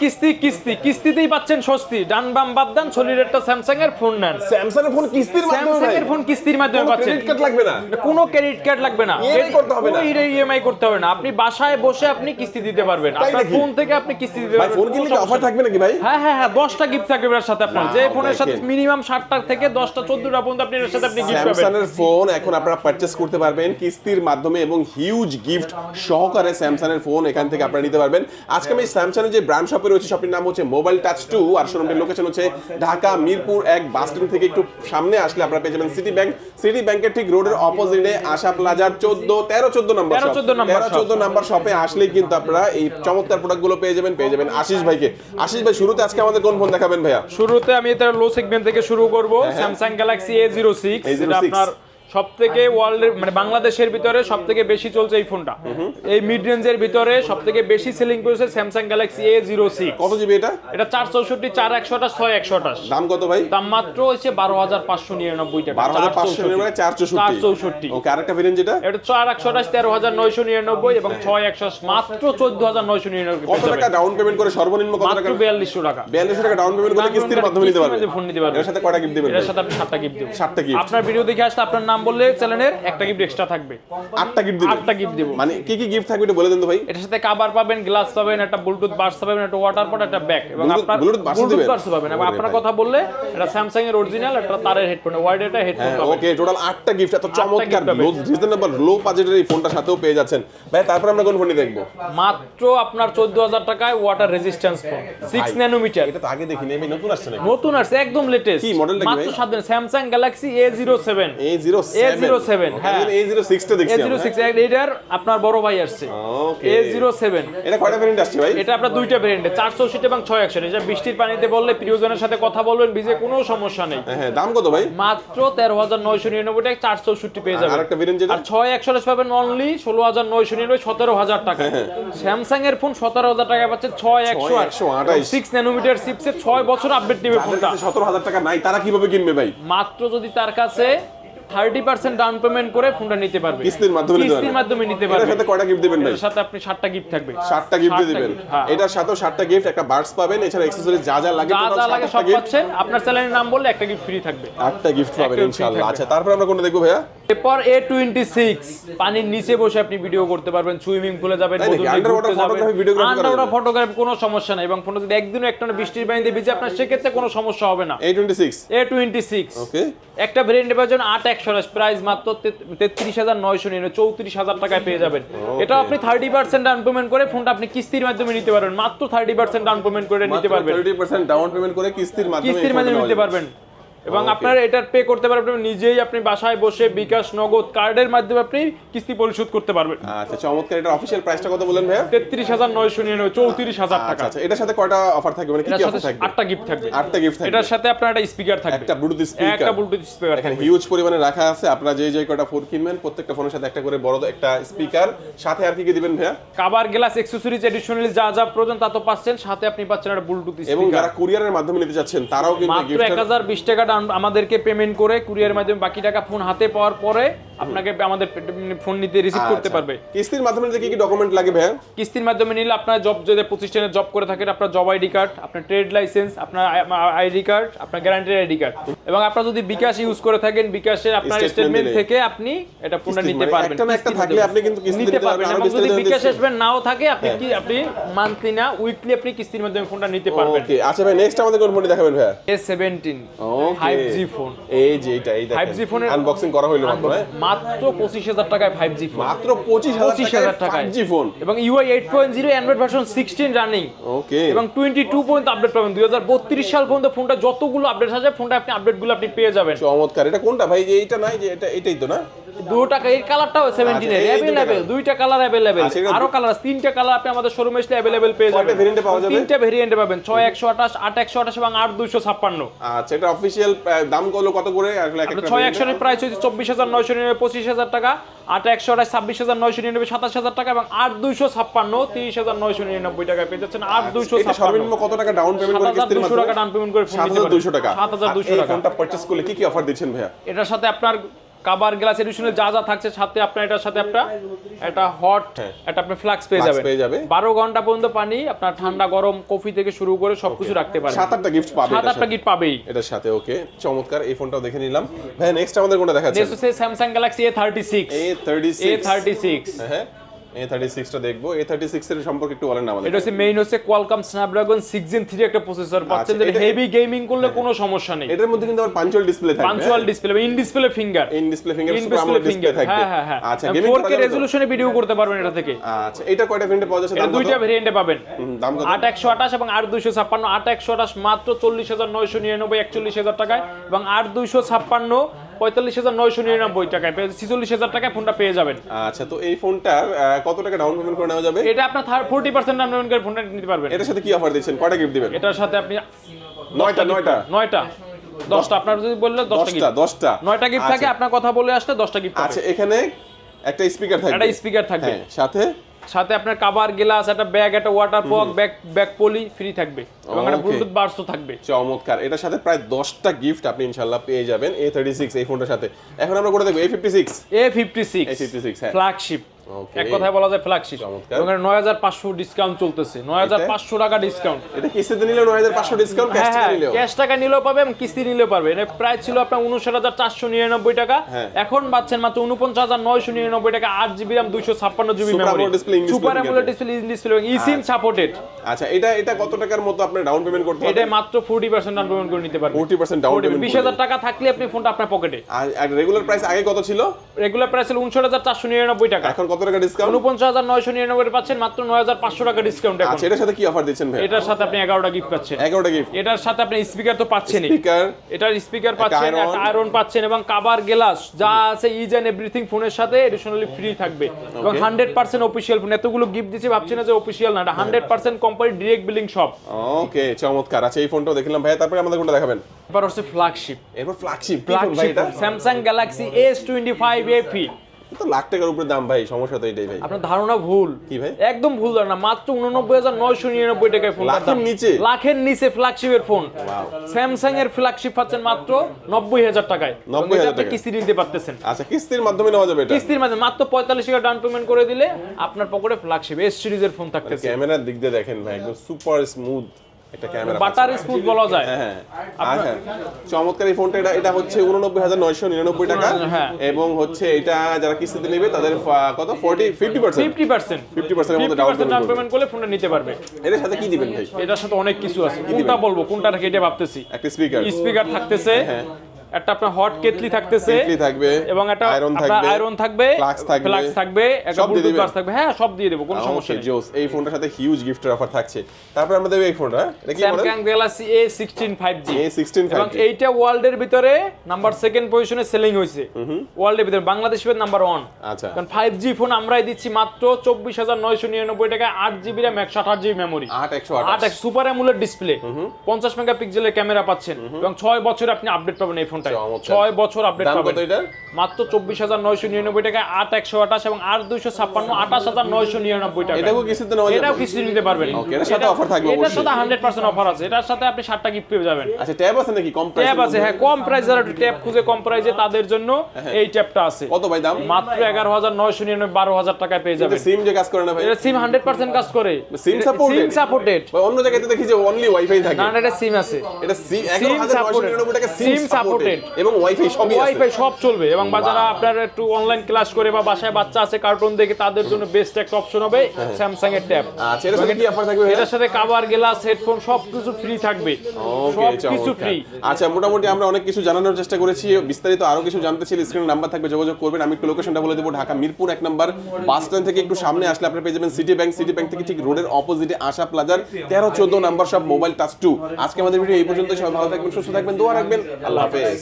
কিস্তি কিস্তি কিস্তিতেই পাচ্ছেন স্বস্তি। ডান বাম বাদ দেন শরীরেরটা স্যামসাং এর ফোন নেন। স্যামসাং এর ফোন কিস্তির মাধ্যমে স্যামসাং এর ফোন কিস্তির মাধ্যমে পাচ্ছেন। ক্রেডিট কার্ড লাগবে না। কোনো ক্রেডিট কার্ড লাগবে না। EMI করতে হবে না। ইএমআই করতে হবে না। আপনি বাসায় বসে আপনি কিস্তি দিতে পারবেন। আপনার ফোন থেকে আপনি কিস্তি দিতে পারবেন। ফোন কিনলে অফার থাকবে নাকি ভাই? হ্যাঁ হ্যাঁ হ্যাঁ দশটা গিফট থাকবে এর সাথে আপনার। যে ফোনের সাথে। মিনিমাম ষাটটা থেকে দশটা চোদ্দটা পর্যন্ত আপনি এর সাথে আপনি গিফট স্যামসাং পাবেন। এর ফোন এখন আপনারা পারচেস করতে পারবেন কিস্তির মাধ্যমে এবং হিউজ গিফট সহকারে স্যামসাং এর ফোন এখান থেকে আপনারা নিতে পারবেন। আজকে আমি স্যামসাং এর যে ব্র্যান্ড শপে রয়েছে শপের নাম হচ্ছে মোবাইল টাচ টু আর শোরুমের লোকেশন হচ্ছে ঢাকা মিরপুর এক বাস স্ট্যান্ড থেকে একটু সামনে আসলে আপনারা পেয়ে যাবেন সিটি ব্যাংক সিটি ব্যাংকের ঠিক রোডের অপোজিটে আশা প্লাজার চোদ্দ তেরো চোদ্দ নম্বর 13 14 নম্বর তেরো চোদ্দ নাম্বার শপে আসলেই কিন্তু আপনারা এই চমৎকার প্রোডাক্টগুলো পেয়ে যাবেন পেয়ে যাবেন আশিস ভাইকে। আশিস ভাই শুরুতে আজকে আমাদের কোন ফোন দেখাবেন ভাইয়া? শুরুতে আমি এটা লো সেগমেন্ট থেকে শুরু করব Samsung Galaxy A zero six A06 আপনার সব থেকে ওয়ার্ল্ডের মানে বাংলাদেশের ভিতরে সব থেকে বেশি চলছে এই ফোনটা। এই মিড রেঞ্জের ভিতরে সব থেকে বেশি সেলিং করেছে Samsung Galaxy A zero six কত জিবি এটা? এটা চার চৌষট্টি চার একশো আঠাশ ছয় একশো আঠাশ দাম কত ভাই? দাম মাত্র হচ্ছে বারো হাজার পাঁচশো নিরানব্বই টাকা। বারো হাজার পাঁচশো চার চৌষট্টি চৌষট্টি ওকে আরেকটা ভেরিয়েন্ট যেটা? এটা চার একশো আঠাশ তেরো হাজার নয়শো নিরানব্বই এবং ছয় একশো মাত্র চোদ্দ হাজার নয়শো নিরানব্বই কত টাকা ডাউন পেমেন্ট করে সর্বনিম্ন কত টাকা? মাত্র বিয়াল্লিশশো টাকা। বিয়াল্লিশ টাকা ডাউন পেমেন্ট করে কিস্তির মাধ্যমে নিতে পারবেন ফোন নিতে পারবেন। এর সাথে কয়টা গিফট দিবেন এর সাথে আপনি সাতটা গিফট দেবো। সাতটা gift। আপনার ভিডিও দেখে আসলে আপনার নাম বললে চ্যানেলের একটা গিফট এক্সট্রা থাকবে। আটটা গিফট আটটা দেবো। মানে কি কি গিফট থাকবে বলে দেন তো ভাই। এটার সাথে কাভার পাবেন গ্লাস পাবেন একটা ব্লুটুথ পাবেন একটা ওয়াটার পট একটা ব্যাগ এবং আপনার ব্লুটুথ? পাবেন। এবং আপনার কথা বললে এটা স্যামসাং এর অরিজিনাল একটা তারের হেডফোন ওয়াইড এটা হেডফোন ওকে টোটাল আটটা গিফট এত চমৎকার লো রিজনেবল লো বাজেটের এই ফোনটার সাথেও পেয়ে যাচ্ছেন। ভাই তারপর আমরা কোন ফোনটি দেখব? মাত্র আপনার চোদ্দ হাজার টাকায় water resistance phone six nanometer এটা তো আগে দেখিনি আমি নতুন আসছে নাকি? নতুন আসছে একদম লেটেস্ট কি model-টা কি ভাই? সাত দিন Samsung Galaxy A zero seven A zero A07 হ্যাঁ। এ জিরো দেখছি জিরো সিক্স এটার আপনার বড় ভাই আসছে। ওকে এ জিরো সেভেন এটা কয়টা ভেরিয়েন্ট আসছে ভাই? এটা আপনার দুইটা ভেরিয়েন্টে চারশো এবং ছয় একশো এটা বৃষ্টির পানিতে বললে প্রিয়জনের সাথে কথা বলবেন ভিজে কোনো সমস্যা নেই। হ্যাঁ হ্যাঁ দাম কত ভাই? মাত্র তেরো হাজার নয়শো নিরানব্বই টাকা চারশো চৌষট্টি পেয়ে যাবেন। আরেকটা ভেরিয়েন্ট আর ছয় একশো পাবেন অনলি ষোলো হাজার নয়শো নিরানব্বই সতেরো হাজার টাকা। স্যামসাং এর ফোন সতেরো হাজার টাকা পাচ্ছে ছয় একশো 6128 সিক্স ন্যানোমিটার চিপসেট ছয় বছর আপডেট নেবে ফোনটা কাছে সতেরো হাজার টাকা নাই তারা কীভাবে কিনবে ভাই? মাত্র যদি তার কাছে থার্টি পার্সেন্ট ডাউন পেমেন্ট করে ফোনটা নিতে পারবে। কিস্তির মাধ্যমে কিস্তির মাধ্যমে নিতে পারবে। সাথে কয়টা গিফট দিবেন ভাই? সাথে আপনি সাতটা গিফট থাকবে। সাতটা গিফট দিবেন। হ্যাঁ। এটার সাথেও সাতটা গিফট একটা বার্ডস পাবেন এছাড়া অ্যাকসেসরিজ যা যা লাগে যা যা লাগে সব পাচ্ছেন। আপনার চ্যানেলের নাম বললে একটা গিফট ফ্রি থাকবে। গিফট পাবেন ইনশাআল্লাহ। আচ্ছা তারপর আমরা কোনটা দেখব ভাইয়া? এরপর এ টোয়েন্টি সিক্স পানির নিচে বসে আপনি ভিডিও করতে পারবেন সুইমিং পুলে যাবেন আন্ডারওয়াটার ফটোগ্রাফি কোনো সমস্যা নেই এবং ফোনে যদি একদিনও একটা বৃষ্টির পানিতে ভিজে আপনার সেক্ষেত্রে কোনো সমস্যা হবে না। A twenty six A twenty six একটা ভেরিয়েন্টের পাচ্ছেন আট একশো প্রাইস মাত্র তেত্রিশ হাজার নয়শো নিয়ে চৌত্রিশ হাজার টাকায় পেয়ে যাবেন। এটা আপনি থার্টি পার্সেন্ট ডাউন পেমেন্ট করে ফোনটা আপনি কিস্তির মাধ্যমে নিতে পারবেন। মাত্র থার্টি পার্সেন্ট ডাউন পেমেন্ট করে নিতে পারবেন। থার্টি পার্সেন্ট ডাউন পেমেন্ট করে কিস্তির মাধ্যমে কিস্তির মাধ্যমে নিতে পারবেন। এবং. আপনার এটা পে করতে পারবেন নিজেই আপনি বাসায় বসে বিকাশ নগদ কার্ডের মাধ্যমে আপনি কিস্তি পরিশোধ করতে পারবেন। আচ্ছা চমৎকার এটার অফিসিয়াল প্রাইসটা কত বলেন নিরানব্বই চৌত্রিশ হাজার টাকা। আচ্ছা এটার সাথে কয়টা অফার থাকবে? মানে কি কি অফার থাকবে? আটটা গিফট থাকবে। আটটা গিফট থাকবে। এটার সাথে আপনার একটা স্পিকার থাকবে। একটা ব্লুটুথ স্পিকার একটা ব্লুটুথ স্পিকার এখানে হিউজ পরিমাণে রাখা আছে। আপনারা যে যে কয়টা ফোন কিনবেন প্রত্যেকটা ফোনের সাথে একটা করে বড় একটা স্পিকার সাথে আর কি কি দিবেন ভাইয়া? কাবার গ্লাস এক্সেসরিজ এডিশনাল যা যা প্রয়োজন তা তো পাচ্ছেন। সাথে আপনি পাচ্ছেন একটা ব্লুটুথ স্পিকার এবং যারা কুরিয়ারের মাধ্যমে নিতে চাচ্ছেন তারাও কিন্তু গিফট হাজার বিশ টাকা down আমাদেরকে পেমেন্ট করে কুরিয়ার মাধ্যমে বাকি টাকা ফোন হাতে পাওয়ার পরে আপনাকে আমাদের ফোন নিতে রিসিভ আচ্ছা। করতে পারবে। কিস্তির মাধ্যমে নিতে কি কি ডকুমেন্ট লাগে ভাইয়া? কিস্তির মাধ্যমে নিলে আপনার জব যদি প্রতিষ্ঠানে জব করে থাকেন আপনার জব আইডি কার্ড আপনার ট্রেড লাইসেন্স আপনার আইডি কার্ড আপনার গ্যারান্টির আইডি কার্ড এবং আপনার যদি বিকাশ ইউজ করে থাকেন বিকাশের আপনার স্টেটমেন্ট থেকে আপনি এটা ফোনটা নিতে মানে পারবেন। একটা একটা থাকলে আপনি কিন্তু কিস্তি নিতে পারবেন। এবং যদি বিকাশ আসবেন নাও থাকে আপনি কি আপনি মান্থলি না উইকলি আপনি কিস্তির মাধ্যমে ফোনটা নিতে পারবেন। ওকে আচ্ছা ভাই নেক্সট আমাদের কোন ফোনটি দেখাবেন ভাইয়া? A seventeen okay five G phone এই যে এটা এই 5G ফোনের আনবক্সিং করা হইল মাত্র হ্যাঁ? মাত্র টাকায় ফাইভ ফোন মাত্র পঁচিশ হাজার পঁচিশ হাজার টাকায়। জি ফোন এবং UI eight point version sixteen running okay এবং টোয়েন্টি টু পর্যন্ত আপডেট পাবেন। দুই হাজার বত্রিশ সাল পর্যন্ত ফোনটা যতগুলো আপডেট আছে ফোনটা আপনি আপডেটগুলো আপনি পেয়ে যাবেন। চমৎকার। এটা কোনটা ভাই? এইটা নাই যে এটা এটাই তো না? দু টাকা এই কালারটাও দুইটা কালার আচ্ছা, আরও কালার আছে। তিনটা কালার আপনি আমাদের শোরুমে এসে অ্যাভেলেবেল পেয়ে যাবেন। পাওয়া যাবে? তিনটা ভেরিয়েন্টে পাবেন। ছয় একশো আঠাশ আট একশো আঠাশ এবং আট দুইশো ছাপ্পান্ন। আচ্ছা এটা অফিসিয়াল দাম কত কত করে? আসলে এক একটা ছয় variant একশো প্রাইস হচ্ছে চব্বিশ হাজার নয়শো নিরানব্বই পঁচিশ হাজার টাকা। আট একশো আড়াই ছাব্বিশ হাজার নয়শো নিরানব্বই সাতাশ হাজার টাকা এবং আট দুইশো ছাপ্পান্ন তিরিশ হাজার নয়শো নিরানব্বই টাকা পেয়ে যাচ্ছেন। আট দুইশো সর্বনিম্ন কত টাকা ডাউন পেমেন্ট করে কিস্তির 7,200 টাকা ডাউন পেমেন্ট করে সাত হাজার। দুইশো টাকা। সাত হাজার দুশো টাকা। ফোনটা পারচেস করলে কি কি অফার দিচ্ছেন ভাইয়া? এটার সাথে আপনার কাবার গ্লাস এডিশনের যা যা থাকছে সাথে আপনার এটার সাথে একটা একটা হট হ্যাঁ। একটা আপনি ফ্লাক্স পেয়ে যাবেন। পেয়ে যাবে। বারো ঘণ্টা পর্যন্ত পানি আপনার ঠান্ডা গরম কফি থেকে শুরু করে সবকিছু রাখতে পারেন। সাত আটটা গিফট পাবে সাত আটটা গিফট পাবেই। এটার সাথে ওকে চমৎকার এই ফোনটাও দেখে নিলাম। ভাই নেক্সট আমাদের কোনটা দেখাচ্ছেন? নেক্সট হচ্ছে Samsung Galaxy A thirty six A thirty A thirty six হ্যাঁ। এ থার্টি সিক্সটা দেখব। এ থার্টি সিক্স এর সম্পর্কে একটু বলেন আমাদের। এটা হচ্ছে মেইন হচ্ছে Qualcomm Snapdragon six gen three একটা প্রসেসর পাচ্ছেন আচ্ছা, হেভি গেমিং করলে কোনো সমস্যা নেই। এটার মধ্যে কিন্তু আবার পাঞ্চুয়াল ডিসপ্লে থাকবে। Punch hole display in display finger in display finger super AMOLED display থাকবে। হ্যাঁ হ্যাঁ হ্যাঁ। আচ্ছা গেমিং 4K রেজোলিউশনে ভিডিও করতে পারবেন এটা থেকে। আচ্ছা এটা কয়টা ভেরিয়েন্টে পাওয়া যাচ্ছে দাম দুইটা ভেরিয়েন্টে পাবেন। দাম কত? আট একশো আঠাশ এবং আট দুইশো ছাপ্পান্ন। আট একশো আঠাশ মাত্র চল্লিশ হাজার নয়শো নিরানব্বই একচল্লিশ হাজার টাকায়। এবং আট দুইশো ছাপ্পান্ন পঁয়তাল্লিশ হাজার নয়শো নিরানব্বই টাকায় ছিচল্লিশ হাজার টাকায় ফোনটা পেয়ে যাবেন। আচ্ছা তো এই ফোনটার আহ, কত টাকা ডাউন পেমেন্ট করে নেওয়া যাবে? এটা আপনার ফোর্টি পার্সেন্ট ডাউন পেমেন্ট করে ফোনটা নিতে পারবেন। এটার সাথে কি অফার দিচ্ছেন? কয়টা গিফট দিবেন? এটার সাথে আপনি নয়টা নয়টা? নয়টা। দশটা। আপনার যদি বললে দশটা দশটা নয়টা গিফট থাকে আচ্ছা, আপনার কথা বলে আসলে দশটা গিফট আচ্ছা এখানে একটা স্পিকার থাকবে। একটা স্পিকার থাকবে। হ্যাঁ সাথে সাথে আপনার কাবার গ্লাস একটা ব্যাগ একটা waterproof bag bag poly free থাকবে এবং একটা. ব্লুটুথ বার্সও থাকবে চমৎকার এটার সাথে প্রায় দশটা গিফট আপনি ইনশাল্লাহ পেয়ে যাবেন এ থার্টি সিক্স এই ফোনটার সাথে এখন আমরা করে দেখব A fifty six A fifty six A56 হ্যাঁ। ফ্ল্যাগশিপ. এক কথায় বলা যায় ফ্ল্যাগশিপ। এবং নয় হাজার পাঁচশো ডিসকাউন্ট চলতেছে। নয় হাজার পাঁচশো টাকা ডিসকাউন্ট এটা কিস্তিতে নিলে নয় হাজার পাঁচশো ডিসকাউন্ট হ্যাঁ ক্যাশ টাকা নিলেও পাবে এবং কিস্তি নিলেও পারবে। এটা প্রায় ছিল আপনার উনষাট হাজার চারশো নিরানব্বই টাকা। হ্যাঁ। এখন পাচ্ছেন মাত্র উনপঞ্চাশ হাজার নয়শো নিরানব্বই টাকা আট জিবি রাম দুইশো ছাপ্পান্ন GB memory super. AMOLED display in display এবং ই সিম সাপোর্টেড আচ্ছা এটা এটা কত টাকার মতো আপনার ডাউন পেমেন্ট করতে এটা মাত্র ফোর্টি পার্সেন্ট ডাউন পেমেন্ট করে নিতে পারবেন। 40% down payment বিশ হাজার টাকা থাকলে আপনি ফোনটা আপনার পকেটে আর রেগুলার প্রাইস আগে কত ছিল? রেগুলার প্রাইস চারশো নিরানব্বই টাকা। এখন কত টাকা ডিসকাউন্ট উনপঞ্চাশ হাজার নয়শো নিরানব্বই পাচ্ছেন মাত্র নয় হাজার পাঁচশো টাকা ডিসকাউন্ট আচ্ছা এটার সাথে কি অফার দিচ্ছেন ভাই এটার সাথে আপনি এগারোটা গিফট পাচ্ছেন। এগারোটা গিফট এটার সাথে আপনি স্পিকার তো পাচ্ছেনই। স্পিকার এটার স্পিকার পাচ্ছেন একটা আয়রন পাচ্ছেন এবং কাবার গ্লাস যা আছে ইজ এন্ড এভরিথিং ফোনের সাথে এডিশনালি ফ্রি থাকবে। এবং হান্ড্রেড পার্সেন্ট অফিসিয়াল ফোন এতগুলো গিফট দিচ্ছি ভাবছি না যে অফিসিয়াল না এটা hundred percent company direct billing shop okay চমৎকার। আচ্ছা এই ফোনটাও দেখলাম। ভাই তারপরে আমাদের কোনটা দেখাবেন? এবার হচ্ছে ফ্ল্যাগশিপ এরপর flagship flagship Samsung Galaxy S twenty five FE তো লাখ টাকার উপরে দাম ভাই সমস্যা তো এটাই ভাই। আপনার ধারণা ভুল। কি ভাই? একদম ভুল ধারণা মাত্র উননব্বই হাজার নয়শো নিরানব্বই টাকায় ফোন লাখের নিচে? লাখের নিচে ফ্ল্যাগশিপের ফোন স্যামসাং এর ফ্ল্যাগশিপ পাচ্ছেন মাত্র নব্বই হাজার টাকায়। 90,000 এবং এটা কিস্তি নিতে পারতেছেন। আচ্ছা কিস্তির মাধ্যমে নেওয়া যাবে কিস্তির মাধ্যমে মাত্র পঁয়তাল্লিশ টাকা ডাউন পেমেন্ট করে দিলে আপনার পকেটে ফ্ল্যাগশিপ এস সিরিজের ফোন থাকতেছে। ক্যামেরার দিক দিয়ে দেখেন ভাই একদম সুপার স্মুথ একটা ক্যামেরা বাটার স্মুথ বলা যায়। হ্যাঁ হ্যাঁ। চমৎকার এই ফোনটা এটা এটা হচ্ছে উননব্বই হাজার নয়শো নিরানব্বই টাকা। হ্যাঁ। এবং হচ্ছে এটা যারা কিস্তিতে নেবে তাদের কত? Forty fifty percent. Fifty percent. 50% এর মধ্যে ফিফটি পার্সেন্ট ডাউন পেমেন্ট করলে ফোনটা নিতে পারবে। এটার সাথে কি দিবেন ভাই? এটার সাথে অনেক কিছু আছে। কোনটা বলব? কোনটা রেখে এটা ভাবতেছি। একটা স্পিকার স্পিকার থাকতেছে। হ্যাঁ। একটা আপনার হট কেটলি থাকতেছে থাকবে এবং একটা আয়রন থাকবে আয়রন থাকবে Flux থাকবে। ফ্লাক্স থাকবে একটা ব্লুটুথ? বাস থাকবে হ্যাঁ সব দিয়ে দেবো কোনো সমস্যা নেই। জোস এই ফোনটার সাথে হিউজ গিফটের অফার থাকছে। তারপরে আমরা দেবো এই ফোনটা এটা কি model Samsung Galaxy A sixteen five G A sixteen এবং এইটা ওয়ার্ল্ডের ভিতরে নাম্বার সেকেন্ড পজিশনে সেলিং হয়েছে। ওয়ার্ল্ডের ভিতরে বাংলাদেশের নাম্বার ওয়ান আচ্ছা। কারণ ফাইভ জি ফোন আমরাই দিচ্ছি মাত্র চব্বিশ হাজার নয়শো নিরানব্বই টাকায় আট জিবি র্যাম একশো আঠাশ জিবি মেমোরি আট একশো আট আঠাশ এক সুপার অ্যামুলেট ডিসপ্লে পঞ্চাশ মেগাপিক্সেলের ক্যামেরা পাচ্ছেন। এবং ছয় বছর আপনি আপডেট পাবেন এই ফোনটায় ছয় বছর আপডেট পাবেন। মাত্র চব্বিশ হাজার নয়শো নিরানব্বই টাকায় আট একশো আঠাশ এবং আট দুইশো ছাপ্পান্ন আঠাশ হাজার নয়শো নিরানব্বই টাকা। এটাও কিস্তিতে এটাও নিতে পারবেন। এটার সাথে এটা- থাকবে এটার সাথে হান্ড্রেড পার্সেন্ট অফার আছে। এটার সাথে আপনি ষাটটা গিফট পেয়ে যাবেন। আচ্ছা ট্যাব আছে নাকি? কম ট্যাব আছে হ্যাঁ কম প্রাইস যারা ট্যাব খুঁজে কম প্রাইসে তাদের জন্য এই ট্যাবটা আছে। কত ভাই দাম? মাত্র এগারো হাজার নয়শো নিরানব্বই বারো হাজার টাকায় পেয়ে যাবেন। সিম যে কাজ করে না ভাই। এটা সিম হান্ড্রেড পার্সেন্ট কাজ করে। সিম সাপোর্টেড সিম সাপোর্টেড অন্য জায়গায় দেখি যে অনলি ওয়াইফাই থাকে। না এটা সিম আছে। এটা সিম SIM 11999 টাকা সিম সাপোর্টেড এবং ওয়াইফাই আছে। ওয়াইফাই সব চলবে এবং বা যারা আপনার একটু অনলাইন ক্লাস করে বা বাসায় বাচ্চা আছে কার্টুন দেখে তাদের জন্য বেস্ট একটা অপশন হবে স্যামসাং এর ট্যাব আচ্ছা এটার সাথে কি অফার থাকবে ভাইয়া? সাথে কাভার গ্লাস হেডফোন সবকিছু ফ্রি থাকবে। ওকে সব কিছু চমৎকার। ফ্রি আচ্ছা মোটামুটি আমরা অনেক কিছু জানানোর চেষ্টা করেছি। বিস্তারিত আরও কিছু জানতে চাইলে স্ক্রিনে নাম্বার থাকবে যোগাযোগ করবেন। আমি একটু লোকেশনটা বলে দেবো ঢাকা মিরপুর এক নাম্বার বাস স্ট্যান্ড থেকে একটু সামনে আসলে আপনারা পেয়ে যাবেন সিটি ব্যাংক সিটি ব্যাংক থেকে ঠিক রোডের অপোজিটে আশা প্লাজার তেরো চোদ্দ নাম্বার সব মোবাইল টাচ টু আজকে আমাদের ভিডিও এই পর্যন্ত সবাই ভালো থাকবেন সুস্থ থাকবেন দোয়া রাখবেন। আল্লাহ হাফেজ।